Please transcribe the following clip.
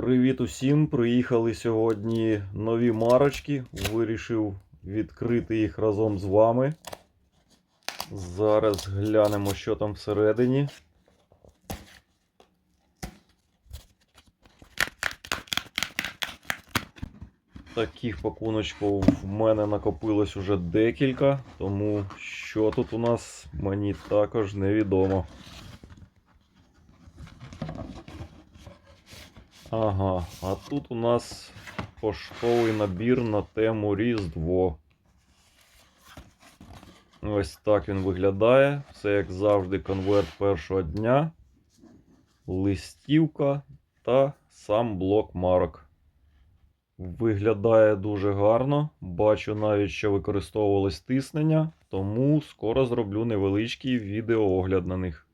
Привіт усім! Приїхали сьогодні нові марочки. Вирішив відкрити їх разом з вами. Зараз глянемо, що там всередині. Таких пакуночків в мене накопилось уже декілька, тому що тут у нас мені також невідомо. Ага, а тут у нас поштовий набір на тему Різдво. Ось так він виглядає. Все як завжди, конверт першого дня, листівка та сам блок марок. Виглядає дуже гарно. Бачу навіть, що використовувалось тиснення, тому скоро зроблю невеличкий відеоогляд на них.